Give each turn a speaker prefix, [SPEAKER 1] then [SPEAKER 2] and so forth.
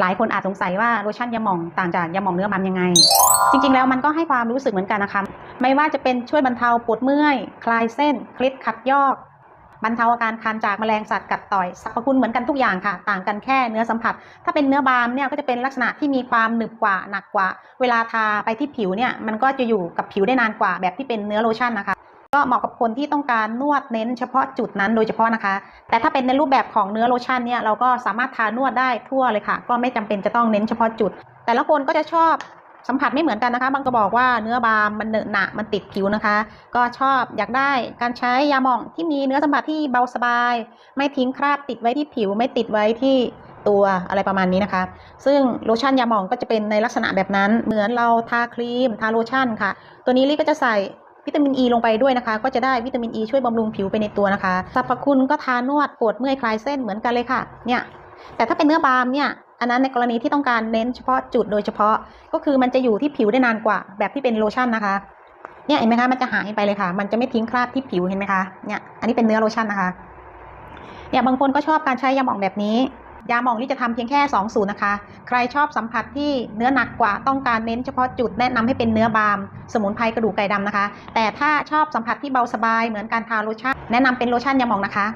[SPEAKER 1] หลายคนอาจสงสัยว่าโลชั่นยาหม่องต่างจากยาหม่องเนื้อบามยังไง จริงๆ แล้วมันก็ให้ความรู้สึกเหมือนกันนะคะ ไม่ว่าจะเป็นช่วยบรรเทาปวดเมื่อย คลายเส้น คลิดขัดยอก บรรเทาอาการคันจากแมลงสัตว์กัดต่อยสรรพคุณเหมือนกันทุกอย่างค่ะ ต่างกันแค่เนื้อสัมผัส ถ้าเป็นเนื้อบามเนี่ยก็จะเป็นลักษณะที่มีความหนึบกว่าหนักกว่า เวลาทาไปที่ผิวเนี่ยมันก็จะอยู่กับผิวได้นานกว่าแบบที่เป็นเนื้อโลชั่นนะคะ ก็เหมาะกับคนที่ต้องการนวดเน้นเฉพาะจุดนั้นโดยเฉพาะนะคะ แต่ถ้าเป็นในรูปแบบของเนื้อโลชั่นเนี่ยเราก็สามารถทานวดได้ทั่วเลยค่ะ ก็ไม่จำเป็นจะต้องเน้นเฉพาะจุด แต่ละคนก็จะชอบสัมผัสไม่เหมือนกันนะคะ บางก็บอกว่าเนื้อบามมันเหนอะหนะมันติดผิวนะคะ ก็ชอบอยากได้การใช้ยาหม่องที่มีเนื้อสัมผัสที่เบาสบาย ไม่ทิ้งคราบติดไว้ที่ผิว ไม่ติดไว้ที่ตัวอะไรประมาณนี้นะคะ ซึ่งโลชั่นยาหม่องก็จะเป็นในลักษณะแบบนั้น เหมือนเราทาครีมทาโลชั่นค่ะ ตัวนี้ลี่ก็จะใส่ วิตามินอ e ีลงไปด้วยนะคะ ก็จะได้วิตามินอ e ีช่วยบำรุงผิวไปในตัวนะคะสรรพคุณก็ทานวดปวดเมื่อยคลายเส้นเหมือนกันเลยค่ะเนี่ยแต่ถ้าเป็นเนื้อบามเนี่ยอันนั้นในกรณีที่ต้องการเน้นเฉพาะจุดโดยเฉพาะก็คือมันจะอยู่ที่ผิวได้นานกว่า แบบที่เป็นโลชั่นนะคะเนี่ยเห็นไหมคะมันจะหายไปเลยค่ะ มันจะไม่ทิ้งคราบที่ผิวเห็นไหมคะเนี่ยอันนี้เป็นเนื้อโลชั่นนะคะเนี่ยบางคนก็ชอบการใช้ยาหมองแบบนี้ ยาหม่องนี่จะทำเพียงแค่2สูตรนะคะ ใครชอบสัมผัสที่เนื้อหนักกว่าต้องการเน้นเฉพาะจุดแนะนำให้เป็นเนื้อบาม สมุนไพรกระดูกไก่ดำนะคะ แต่ถ้าชอบสัมผัสที่เบาสบายเหมือนการทาโลชั่นแนะนำเป็นโลชั่นยาหม่องนะคะ